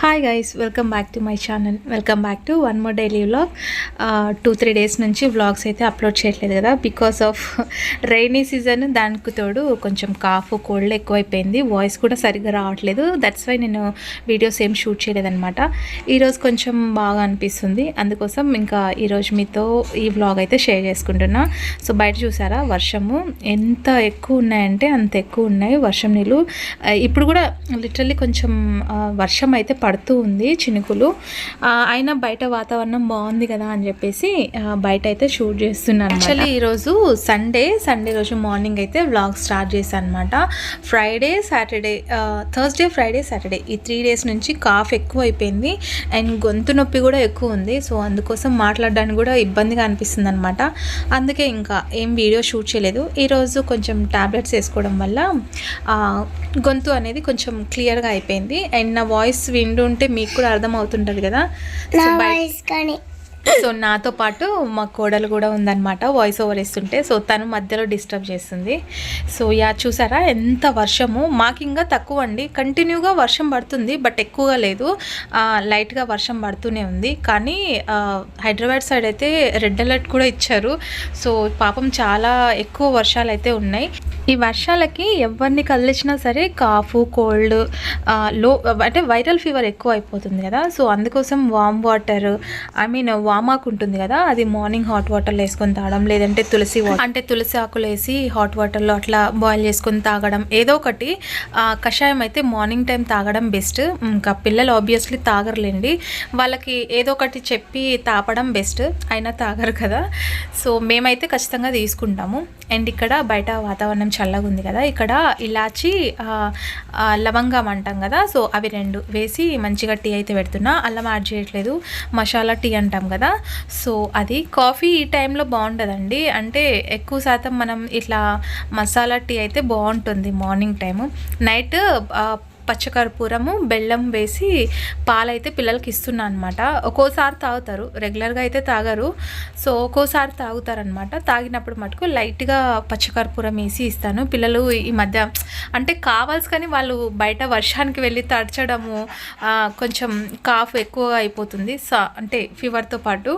Hi guys welcome back to my channel welcome back to one more daily vlog two three days నుంచి vlogs అయితే upload చేయట్లేదు కదా. Because of rainy season దానికి తోడు కొంచెం cough cold ఎక్కువైపోయింది. Voice కూడా సరిగ్గా రావట్లేదు. దట్స్ వై నేను వీడియోస్ ఏం షూట్ చేయలేదన్నమాట. ఈరోజు కొంచెం బాగా అనిపిస్తుంది. అందుకోసం ఇంకా ఈరోజు మీతో ఈ వ్లాగ్ అయితే షేర్ చేసుకుంటున్నా. సో బయట చూసారా? వర్షము ఎంత ఎక్కువ ఉన్నాయంటే అంత ఎక్కువ ఉన్నాయి. వర్షం నీళ్ళు ఇప్పుడు కూడా లిటరల్లీ కొంచెం వర్షం అయితే పడుతూ ఉంది చినుకులు. అయినా బయట వాతావరణం బాగుంది కదా అని చెప్పేసి బయట అయితే షూట్ చేస్తున్నాను యాక్చువల్లీ ఈరోజు సండే సండే రోజు మార్నింగ్ అయితే వ్లాగ్ స్టార్ట్ చేశాను అనమాట Friday Saturday Thursday Friday Saturday ఈ త్రీ డేస్ నుంచి కాఫ్ ఎక్కువ అయిపోయింది అండ్ గొంతు నొప్పి కూడా ఎక్కువ ఉంది. సో అందుకోసం మాట్లాడడానికి కూడా ఇబ్బందిగా అనిపిస్తుంది అనమాట అందుకే ఇంకా ఏం వీడియో షూట్ చేయలేదు. ఈరోజు కొంచెం టాబ్లెట్స్ వేసుకోవడం వల్ల గొంతు అనేది కొంచెం క్లియర్గా అయిపోయింది. అండ్ నా వాయిస్ వింటుంటే మీకు కూడా అర్థం అవుతుంటుంది కదా సో నాతో పాటు మా కోడలు కూడా ఉందన్నమాట వాయిస్ ఓవర్ ఇస్తుంటే సో తను మధ్యలో డిస్టర్బ్ చేస్తుంది. సో యా చూసారా? ఎంత వర్షము? మాకు ఇంకా తక్కువ అండి. కంటిన్యూగా వర్షం పడుతుంది బట్ ఎక్కువగా లేదు. లైట్గా వర్షం పడుతూనే ఉంది. కానీ హైదరాబాద్ సైడ్ అయితే రెడ్ అలర్ట్ కూడా ఇచ్చారు. సో పాపం చాలా ఎక్కువ వర్షాలు అయితే ఉన్నాయి. ఈ వర్షాలకి ఎవరిని కదిలించినా సరే కాఫ్ కోల్డ్లో అంటే వైరల్ ఫీవర్ ఎక్కువ అయిపోతుంది కదా. సో అందుకోసం వామ్ వాటర్ ఐ మీన్ వామాకు ఉంటుంది కదా. అది మార్నింగ్ హాట్ వాటర్లో వేసుకొని తాగడం లేదంటే తులసి అంటే తులసి ఆకులు వేసి హాట్ వాటర్లో అట్లా బాయిల్ చేసుకొని తాగడం. ఏదో ఒకటి కషాయం అయితే మార్నింగ్ టైం తాగడం బెస్ట్ ఇంకా పిల్లలు ఆబ్వియస్లీ తాగరులేండి. వాళ్ళకి ఏదో ఒకటి చెప్పి తాపడం బెస్ట్ అయినా తాగరు కదా. సో మేమైతే ఖచ్చితంగా తీసుకుంటాము. అండ్ ఇక్కడ బయట వాతావరణం చల్లగా ఉంది కదా. ఇక్కడ ఇలాచి లవంగం అంటాం కదా. సో అవి రెండు వేసి మంచిగా టీ అయితే పెడుతున్నా. అల్లం యాడ్ చేయట్లేదు. మసాలా టీ అంటాం కదా. సో అది కాఫీ ఈ టైంలో బాగుంటుందండి అంటే ఎక్కువ శాతం మనం ఇట్లా మసాలా టీ అయితే బాగుంటుంది మార్నింగ్ టైము. నైట్ పచ్చకర్పూరము బెల్లం వేసి పాలైతే పిల్లలకి ఇస్తున్నా అనమాట ఒక్కోసారి తాగుతారు రెగ్యులర్గా అయితే తాగరు. సో ఒక్కోసారి తాగుతారనమాట. తాగినప్పుడు మటుకు లైట్గా పచ్చకర్పూరం వేసి ఇస్తాను. పిల్లలు ఈ మధ్య అంటే కావాల్సి కానీ వాళ్ళు బయట వర్షానికి వెళ్ళి తడచడము కొంచెం కాఫ్ ఎక్కువ అయిపోతుంది. సా అంటే ఫీవర్తో పాటు.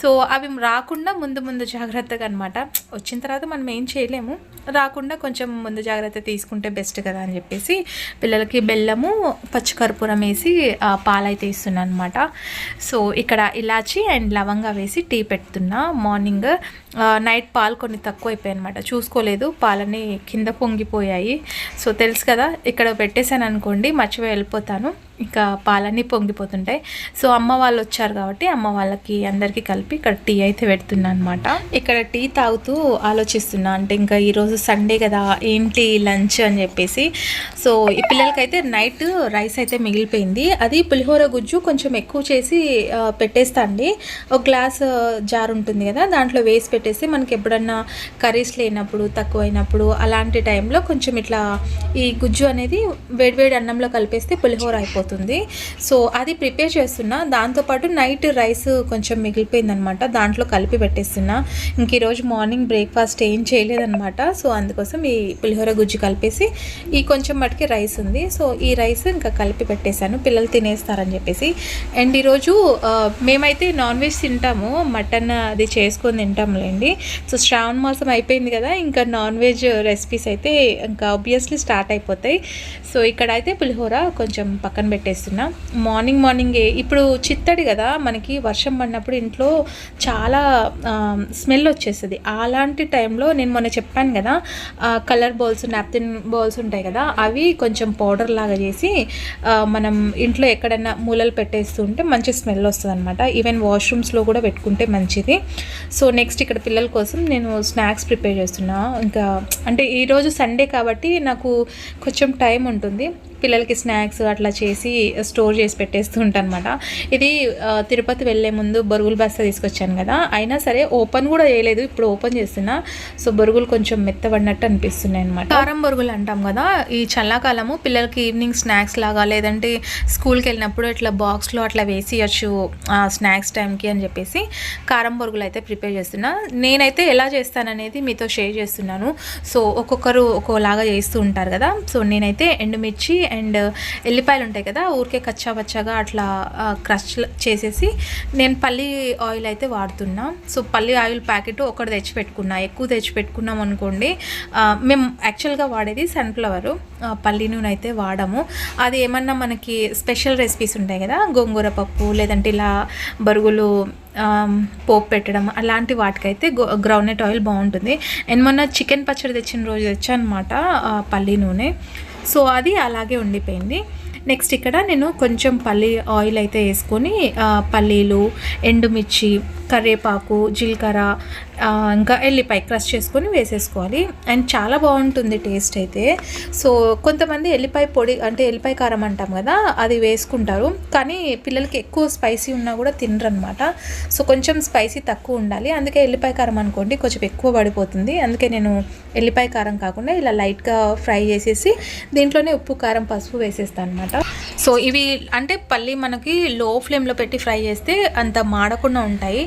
సో అవి రాకుండా ముందు ముందు జాగ్రత్తగా అనమాట. వచ్చిన తర్వాత మనం ఏం చేయలేము. రాకుండా కొంచెం ముందు జాగ్రత్త తీసుకుంటే బెస్ట్ కదా అని చెప్పేసి పిల్లలకి బెల్లము పచ్చికర్పూరం వేసి పాలైతే ఇస్తున్నాను అనమాట సో ఇక్కడ ఇలాచి అండ్ లవంగా వేసి టీ పెడుతున్నా. మార్నింగ్ నైట్ పాలు కొన్ని తక్కువైపోయాయి అనమాట చూసుకోలేదు పాలని కింద పొంగిపోయాయి. సో తెలుసు కదా ఇక్కడ పెట్టేశాను అనుకోండి మర్చిపోయి వెళ్ళిపోతాను. ఇంకా పాలన్నీ పొంగిపోతుంటాయి. సో అమ్మ వాళ్ళు వచ్చారు కాబట్టి అమ్మ వాళ్ళకి అందరికీ కలిపి ఇక్కడ టీ అయితే పెడుతున్నా అనమాట ఇక్కడ టీ తాగుతూ ఆలోచిస్తున్నా. అంటే ఇంకా ఈరోజు సండే కదా ఏంటి లంచ్ అని చెప్పేసి. సో ఈ పిల్లలకైతే నైట్ రైస్ అయితే మిగిలిపోయింది. అది పులిహోర గుజ్జు కొంచెం ఎక్కువ చేసి పెట్టేస్తా అండి. ఒక గ్లాస్ జార్ ఉంటుంది కదా దాంట్లో వేసి పెట్టేసి మనకి ఎప్పుడన్నా కర్రీస్ లేనప్పుడు తక్కువైనప్పుడు అలాంటి టైంలో కొంచెం ఇట్లా ఈ గుజ్జు అనేది వేడివేడి అన్నంలో కలిపేస్తే పులిహోర అయిపోతుంది. సో అది ప్రిపేర్ చేస్తున్నా. దాంతోపాటు నైట్ రైస్ కొంచెం మిగిలిపోయిందనమాట. దాంట్లో కలిపి పెట్టేస్తున్నా. ఇంక ఈరోజు మార్నింగ్ బ్రేక్ఫాస్ట్ ఏం చేయలేదనమాట. సో అందుకోసం ఈ పులిహోర గుజ్జు కలిపేసి ఈ కొంచెం మటుకి రైస్ ఉంది. సో ఈ రైస్ ఇంకా కలిపి పెట్టేశాను. పిల్లలు తినేస్తారని చెప్పేసి. అండ్ ఈరోజు మేమైతే నాన్ వెజ్ తింటాము. మటన్ అది చేసుకొని తింటాంలేండి సో శ్రావణ మాసం అయిపోయింది కదా ఇంకా నాన్ వెజ్ రెసిపీస్ అయితే ఇంకా ఆబ్వియస్లీ స్టార్ట్ అయిపోతాయి. సో ఇక్కడ అయితే పులిహోర కొంచెం పక్కన పెట్టేస్తున్నా. మార్నింగ్ మార్నింగే ఇప్పుడు చిత్తడి కదా మనకి వర్షం పడినప్పుడు ఇంట్లో చాలా స్మెల్ వచ్చేస్తుంది. అలాంటి టైంలో నేను మొన్న చెప్పాను కదా కలర్ బాల్స్ నాప్తిన్ బాల్స్ ఉంటాయి కదా అవి కొంచెం పౌడర్ లాగా చేసి మనం ఇంట్లో ఎక్కడైనా మూలలు పెట్టేస్తుంటే మంచి స్మెల్ వస్తుంది అనమాట ఈవెన్ వాష్రూమ్స్లో కూడా పెట్టుకుంటే మంచిది. సో నెక్స్ట్ ఇక్కడ పిల్లల కోసం నేను స్నాక్స్ ప్రిపేర్ చేస్తున్నా. ఇంకా అంటే ఈరోజు సండే కాబట్టి నాకు కొంచెం టైం ఉంటుంది. పిల్లలకి స్నాక్స్ అట్లా చేసి స్టోర్ చేసి పెట్టేస్తూ ఉంటాను అనమాట ఇది తిరుపతి వెళ్ళే ముందు బొరుగులు బస్తా తీసుకొచ్చాను కదా. అయినా సరే ఓపెన్ కూడా చేయలేదు. ఇప్పుడు ఓపెన్ చేస్తున్నా. సో బొరుగులు కొంచెం మెత్తబడినట్టు అనిపిస్తున్నాయి అనమాట కారం బొరుగులు అంటాం కదా. ఈ చల్లాకాలము పిల్లలకి ఈవినింగ్ స్నాక్స్ లాగా లేదంటే స్కూల్కి వెళ్ళినప్పుడు ఇట్లా బాక్స్లో అట్లా వేసియచ్చు స్నాక్స్ టైంకి అని చెప్పేసి కారం బొరుగులు అయితే ప్రిపేర్ చేస్తున్నా. నేనైతే ఎలా చేస్తాననేది మీతో షేర్ చేస్తున్నాను. సో ఒక్కొక్కరు ఒక్కోలాగా చేస్తూ ఉంటారు కదా. సో నేనైతే ఎండుమిర్చి అండ్ ఎల్లిపాయలు ఉంటాయి కదా ఊరికే కచ్చా పచ్చాగా అట్లా క్రష్ చేసేసి నేను పల్లి ఆయిల్ అయితే వాడుతున్నా. సో పల్లి ఆయిల్ ప్యాకెట్ ఒకటి తెచ్చిపెట్టుకున్నా. ఎక్కువ తెచ్చిపెట్టుకున్నాం అనుకోండి మేము యాక్చువల్గా వాడేది సన్ఫ్లవరు పల్లి నూనె అయితే వాడము. అది ఏమన్నా మనకి స్పెషల్ రెసిపీస్ ఉంటాయి కదా గోంగూర పప్పు లేదంటే ఇలా బరుగులు పోపు పెట్టడం అలాంటి వాటికైతే గో గ్రౌండ్నట్ ఆయిల్ బాగుంటుంది. అండ్ మొన్న చికెన్ పచ్చడి తెచ్చిన రోజు తెచ్చాను అనమాట పల్లి నూనె. సో అది అలాగే ఉండిపోయింది. నెక్స్ట్ ఇక్కడ నేను కొంచెం పల్లి ఆయిల్ అయితే వేసుకొని పల్లీలు ఎండుమిర్చి కరివేపాకు జీలకర్ర ఇంకా ఎల్లిపాయ క్రష్ చేసుకొని వేసేసుకోవాలి. అండ్ చాలా బాగుంటుంది టేస్ట్ అయితే. సో కొంతమంది ఎల్లిపాయ పొడి అంటే ఎల్లిపాయ కారం అంటాం కదా అది వేసుకుంటారు. కానీ పిల్లలకి ఎక్కువ స్పైసీ ఉన్నా కూడా తినరు అనమాట సో కొంచెం స్పైసీ తక్కువ ఉండాలి. అందుకే ఎల్లిపాయ కారం అనుకోండి కొంచెం ఎక్కువ పడిపోతుంది. అందుకే నేను ఎల్లిపాయ కారం కాకుండా ఇలా లైట్గా ఫ్రై చేసేసి దీంట్లోనే ఉప్పు కారం పసుపు వేసేస్తాను అనమాట సో ఇవి అంటే పల్లి మనకి లో ఫ్లేమ్లో పెట్టి ఫ్రై చేస్తే అంత మాడకుండా ఉంటాయి.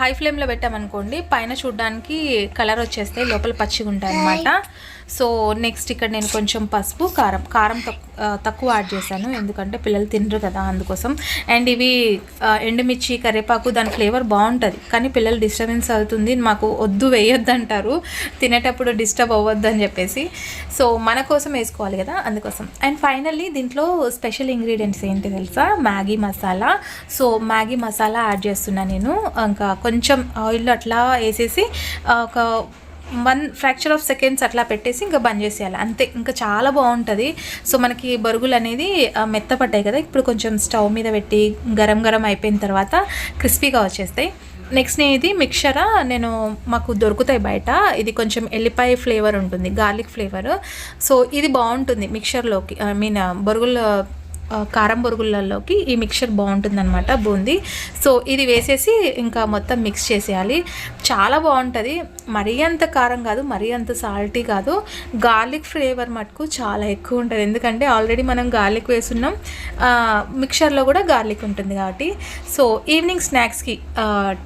హై ఫ్లేమ్లో పెట్టామనుకోండి పైన చూడడానికి కలర్ వచ్చేస్తాయి లోపల పచ్చిగా ఉంటాయి అనమాట సో నెక్స్ట్ ఇక్కడ నేను కొంచెం పసుపు కారం కారం తక్కువ యాడ్ చేశాను. ఎందుకంటే పిల్లలు తినరు కదా అందుకోసం. అండ్ ఇవి ఎండుమిర్చి కరివేపాకు దాని ఫ్లేవర్ బాగుంటుంది. కానీ పిల్లలు డిస్టర్బెన్స్ అవుతుంది మాకు వద్దు వేయొద్దు అంటారు తినేటప్పుడు డిస్టర్బ్ అవ్వద్దు అని చెప్పేసి. సో మన కోసం వేసుకోవాలి కదా అందుకోసం. అండ్ ఫైనల్లీ దీంట్లో స్పెషల్ ఇంగ్రీడియంట్స్ ఏంటి తెలుసా? Maggi masala. So Maggi masala add చేస్తున్నా నేను. ఇంకా కొంచెం ఆయిల్ అట్లా వేసేసి ఒక వన్ ఫ్రాక్చర్ ఆఫ్ సెకండ్స్ అట్లా పెట్టేసి ఇంకా బంద్ చేసేయాలి. అంతే ఇంకా చాలా బాగుంటుంది. సో మనకి బరుగులు అనేది మెత్తపడ్డాయి కదా. ఇప్పుడు కొంచెం స్టవ్ మీద పెట్టి గరం గరం అయిపోయిన తర్వాత క్రిస్పీగా వచ్చేస్తాయి. నెక్స్ట్ ఇది మిక్చరా నేను మాకు దొరుకుతాయి బయట. ఇది కొంచెం ఎల్లిపాయ ఫ్లేవర్ ఉంటుంది గార్లిక్ ఫ్లేవర్. సో ఇది బాగుంటుంది మిక్చర్లోకి ఐ మీన్ బొరుగుల కారం బొరుగులలోకి ఈ మిక్చర్ బాగుంటుంది అనమాట బూందీ. సో ఇది వేసేసి ఇంకా మొత్తం మిక్స్ చేసేయాలి. చాలా బాగుంటుంది. మరీ అంత కారం కాదు మరీ అంత సాల్టీ కాదు. గార్లిక్ ఫ్లేవర్ మటుకు చాలా ఎక్కువ ఉంటుంది. ఎందుకంటే ఆల్రెడీ మనం గార్లిక్ వేసున్నాం. మిక్చర్లో కూడా గార్లిక్ ఉంటుంది కాబట్టి. సో ఈవినింగ్ స్నాక్స్కి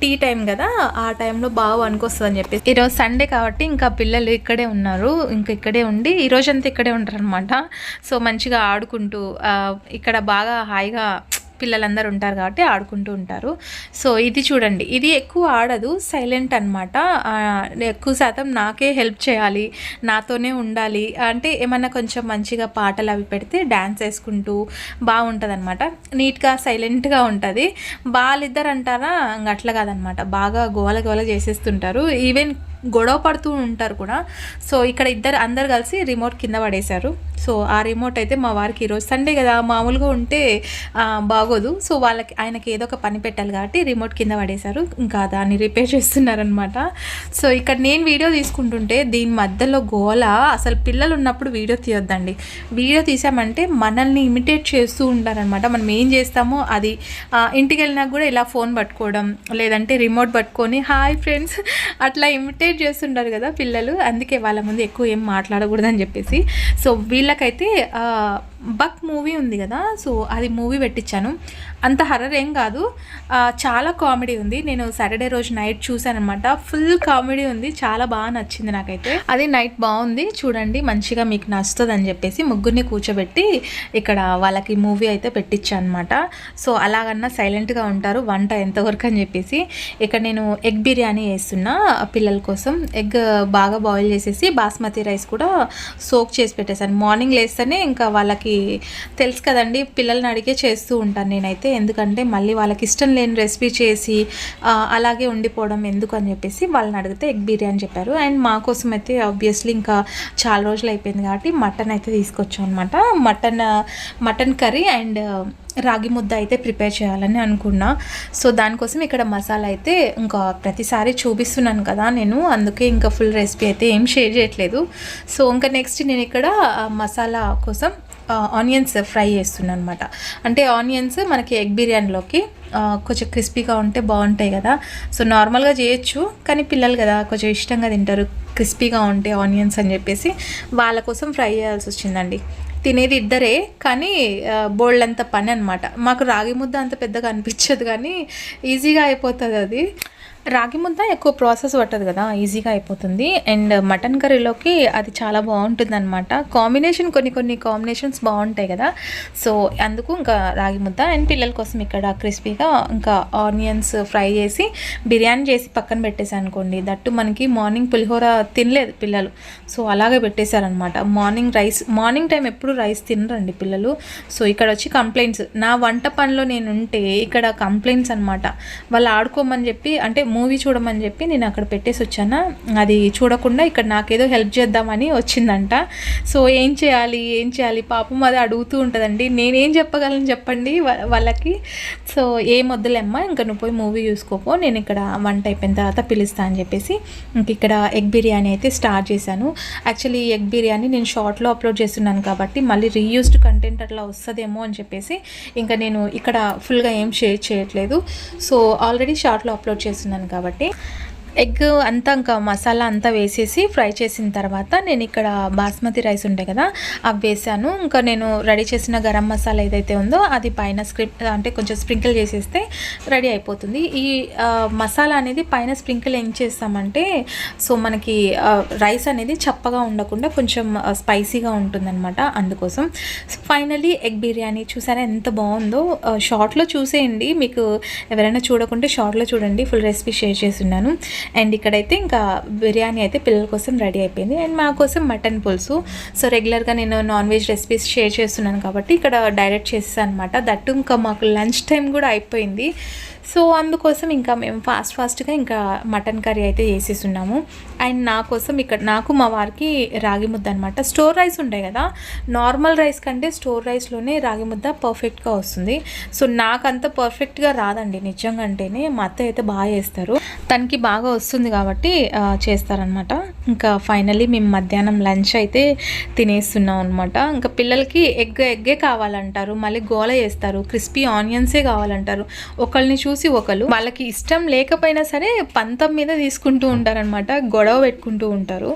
టీ టైం కదా ఆ టైంలో బాగా వనుకొస్తుంది అని చెప్పేసి. ఈరోజు సండే కాబట్టి ఇంకా పిల్లలు ఇక్కడే ఉన్నారు. ఇంకా ఇక్కడే ఉండి ఈరోజంతా ఇక్కడే ఉంటారు అనమాట సో మంచిగా ఆడుకుంటూ ఇక్కడ బాగా హాయిగా పిల్లలందరూ ఉంటారు కాబట్టి ఆడుకుంటూ ఉంటారు. సో ఇది చూడండి. ఇది ఎక్కువ ఆడదు. సైలెంట్ అనమాట ఎక్కువ శాతం నాకే హెల్ప్ చేయాలి. నాతోనే ఉండాలి. అంటే ఏమన్నా కొంచెం మంచిగా పాటలు అవి పెడితే డ్యాన్స్ వేసుకుంటూ బాగుంటుంది అనమాట నీట్గా సైలెంట్గా ఉంటుంది. వాళ్ళిద్దరు అంటారా అట్లా కాదనమాట బాగా గోల గోల చేసేస్తుంటారు. ఈవెన్ గొడవ పడుతూ ఉంటారు కూడా. సో ఇక్కడ ఇద్దరు అందరు కలిసి రిమోట్ కింద పడేశారు. సో ఆ రిమోట్ అయితే మా వారికి ఈరోజు సండే కదా. మామూలుగా ఉంటే బాగోదు. సో వాళ్ళకి ఆయనకి ఏదో ఒక పని పెట్టాలి కాబట్టి రిమోట్ కింద పడేశారు. ఇంకా దాన్ని రిపేర్ చేస్తున్నారనమాట సో ఇక్కడ నేను వీడియో తీసుకుంటుంటే దీని మధ్యలో గోల. అసలు పిల్లలు ఉన్నప్పుడు వీడియో తీయొద్దండి. వీడియో తీసామంటే మనల్ని ఇమిటేట్ చేస్తూ ఉంటారనమాట మనం ఏం చేస్తామో అది ఇంటికి వెళ్ళినా కూడా ఇలా ఫోన్ పట్టుకోవడం లేదంటే రిమోట్ పట్టుకొని హాయ్ ఫ్రెండ్స్ అట్లా ఇమిటేట్ చేస్తుంటారు కదా పిల్లలు అందుకే వాళ్ళ ముందు ఎక్కువ ఏం మాట్లాడకూడదని చెప్పేసి. సో వీళ్ళకైతే బక్ మూవీ ఉంది కదా సో అది మూవీ పెట్టించాను. అంత హర్రర్ ఏం కాదు. చాలా కామెడీ ఉంది. నేను సాటర్డే రోజు నైట్ చూసానమాట ఫుల్ కామెడీ ఉంది. చాలా బాగా నచ్చింది నాకైతే. అది నైట్ బాగుంది. చూడండి మంచిగా మీకు నచ్చుతుంది అని చెప్పేసి ముగ్గురిని కూర్చోబెట్టి ఇక్కడ వాళ్ళకి మూవీ అయితే పెట్టించాను అనమాట సో అలాగన్నా సైలెంట్గా ఉంటారు. వంట ఎంతవరకు అని చెప్పేసి ఇక్కడ నేను ఎగ్ బిర్యానీ వేస్తున్నా పిల్లల కోసం. ఎగ్ బాగా బాయిల్ చేసేసి బాస్మతి రైస్ కూడా సోక్ చేసి పెట్టేశాను. మార్నింగ్ లేస్తేనే ఇంకా వాళ్ళకి తెలుసు కదండి పిల్లల్ని అడిగే చేస్తూ ఉంటాను నేనైతే. ఎందుకంటే మళ్ళీ వాళ్ళకి ఇష్టం లేని రెసిపీ చేసి అలాగే ఉండిపోవడం ఎందుకు అని చెప్పేసి వాళ్ళని అడిగితే ఎగ్ బిర్యానీ చెప్పారు. అండ్ మా కోసం అయితే ఆబ్వియస్లీ ఇంకా చాలా రోజులు అయిపోయింది కాబట్టి మటన్ అయితే తీసుకొచ్చాం అనమాట మటన్ మటన్ కర్రీ అండ్ రాగి ముద్ద అయితే ప్రిపేర్ చేయాలని అనుకున్నా. సో దానికోసం ఇక్కడ మసాలా అయితే ఇంకా ప్రతిసారి చూపిస్తున్నాను కదా నేను. అందుకే ఇంకా ఫుల్ రెసిపీ అయితే ఏం షేర్ చేయట్లేదు. సో ఇంకా నెక్స్ట్ నేను ఇక్కడ మసాలా కోసం ఆనియన్స్ ఫ్రై చేస్తున్నాను అనమాట అంటే ఆనియన్స్ మనకి ఎగ్ బిర్యానీలోకి కొంచెం క్రిస్పీగా ఉంటే బాగుంటాయి కదా. సో నార్మల్గా చేయొచ్చు కానీ పిల్లలు కదా కొంచెం ఇష్టంగా తింటారు. క్రిస్పీగా ఉంటే ఆనియన్స్ అని చెప్పేసి వాళ్ళ కోసం ఫ్రై చేయాల్సి వచ్చిందండి. తినేది ఇద్దరే కానీ బోల్డ్ అంత పని అనమాట మాకు రాగి ముద్ద అంత పెద్దగా అనిపించదు కానీ ఈజీగా అయిపోతుంది అది. రాగి ముద్ద ఎక్కువ ప్రాసెస్ పట్టదు కదా ఈజీగా అయిపోతుంది. అండ్ మటన్ కర్రీలోకి అది చాలా బాగుంటుంది అనమాట కాంబినేషన్ కొన్ని కొన్ని కాంబినేషన్స్ బాగుంటాయి కదా. సో అందుకు ఇంకా రాగి ముద్ద అండ్ పిల్లల కోసం ఇక్కడ క్రిస్పీగా ఇంకా ఆనియన్స్ ఫ్రై చేసి బిర్యానీ చేసి పక్కన పెట్టేసాను అనుకోండి దట్టు మనకి మార్నింగ్ పులిహోర తినలేదు పిల్లలు. సో అలాగే పెట్టేశారనమాట మార్నింగ్ రైస్ మార్నింగ్ టైం ఎప్పుడు రైస్ తినరండి పిల్లలు. సో ఇక్కడ వచ్చి కంప్లైంట్స్. నా వంట పనిలో నేను ఉంటే ఇక్కడ కంప్లైంట్స్ అనమాట వాళ్ళు ఆడుకోమని చెప్పి అంటే మూవీ చూడమని చెప్పి నేను అక్కడ పెట్టేసి వచ్చాను? అది చూడకుండా ఇక్కడ నాకేదో హెల్ప్ చేద్దామని వచ్చిందంట. సో ఏం చేయాలి? ఏం చేయాలి? పాపం అది అడుగుతూ ఉంటుందండి. నేనేం చెప్పగలను చెప్పండి వాళ్ళకి. సో ఏం వద్దులేమ్మ ఇంకా నువ్వు పోయి మూవీ చూసుకోపో నేను ఇక్కడ వంట అయిపోయిన తర్వాత పిలుస్తా అని చెప్పేసి ఇంక ఇక్కడ ఎగ్ బిర్యానీ అయితే స్టార్ట్ చేశాను. యాక్చువల్లీ ఎగ్ బిర్యానీ నేను షార్ట్లో అప్లోడ్ చేస్తున్నాను కాబట్టి మళ్ళీ రీయూస్డ్ కంటెంట్ అట్లా వస్తుందేమో అని చెప్పేసి ఇంకా నేను ఇక్కడ ఫుల్గా ఏం షేర్ చేయట్లేదు. సో ఆల్రెడీ షార్ట్లో అప్లోడ్ చేస్తున్నాను. కాబట్టి ఎగ్ అంతా ఇంకా మసాలా అంతా వేసేసి ఫ్రై చేసిన తర్వాత నేను ఇక్కడ బాస్మతి రైస్ ఉంటాయి కదా అవి వేసాను. ఇంకా నేను రెడీ చేసిన గరం మసాలా ఏదైతే ఉందో అది పైన స్క్రిప్ అంటే కొంచెం స్ప్రింకిల్ చేసేస్తే రెడీ అయిపోతుంది. ఈ మసాలా అనేది పైన స్ప్రింకిల్ ఏం చేస్తామంటే సో మనకి రైస్ అనేది చప్పగా ఉండకుండా కొంచెం స్పైసీగా ఉంటుందన్నమాట అందుకోసం. ఫైనలీ ఎగ్ బిర్యానీ చూసారా ఎంత బాగుందో? షార్ట్లో చూసేయండి. మీకు ఎవరైనా చూడకుంటే షార్ట్లో చూడండి. ఫుల్ రెసిపీ షేర్ చేస్తున్నాను. అండ్ ఇక్కడైతే ఇంకా బిర్యానీ అయితే పిల్లల కోసం రెడీ అయిపోయింది. అండ్ మా కోసం మటన్ పులుసు. సో రెగ్యులర్గా నేను నాన్ వెజ్ రెసిపీస్ షేర్ చేస్తున్నాను కాబట్టి ఇక్కడ డైరెక్ట్ చేసేసాను అనమాట దట్టు ఇంకా మాకు లంచ్ టైం కూడా అయిపోయింది. సో అందుకోసం ఇంకా మేము ఫాస్ట్ ఫాస్ట్గా ఇంకా మటన్ కర్రీ అయితే చేసేసున్నాము. అండ్ నా కోసం ఇక్కడ నాకు మా వారికి రాగి ముద్ద అనమాట స్టోర్ రైస్ ఉంటాయి కదా. నార్మల్ రైస్ కంటే స్టోర్ రైస్లోనే రాగి ముద్ద పర్ఫెక్ట్గా వస్తుంది. సో నాకు అంత పర్ఫెక్ట్గా రాదండి. నిజంగా అంటేనే మా అత్త అయితే బాగా చేస్తారు. తనకి బాగా వస్తుంది కాబట్టి చేస్తారనమాట ఇంకా ఫైనలీ మేము మధ్యాహ్నం లంచ్ అయితే తినేస్తున్నాం అనమాట ఇంకా పిల్లలకి ఎగ్ ఎగ్గే కావాలంటారు మళ్ళీ గోల చేస్తారు క్రిస్పీ ఆనియన్సే కావాలంటారు. ఒకళ్ళని చూసి ఒకళ్ళు ఒకరు వాళ్ళకి ఇష్టం లేకపోయినా సరే పంతం మీద తీసుకుంటూ ఉంటారనమాట గొడవ పెట్టుకుంటూ ఉంటారు.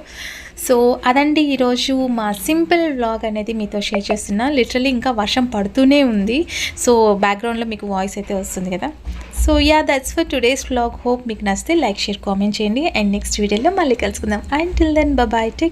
సో అదండి ఈరోజు మా సింపుల్ వ్లాగ్ అనేది మీతో షేర్ చేస్తున్నా. లిటరలీ ఇంకా వర్షం పడుతూనే ఉంది. సో బ్యాక్గ్రౌండ్లో మీకు వాయిస్ అయితే వస్తుంది కదా? So yeah that's for today's vlog hope మీకు నచ్చితే లైక్ షేర్ కామెంట్ చేయండి. అండ్ నెక్స్ట్ వీడియోలో మళ్ళీ కలుసుకుందాం. And till then bye take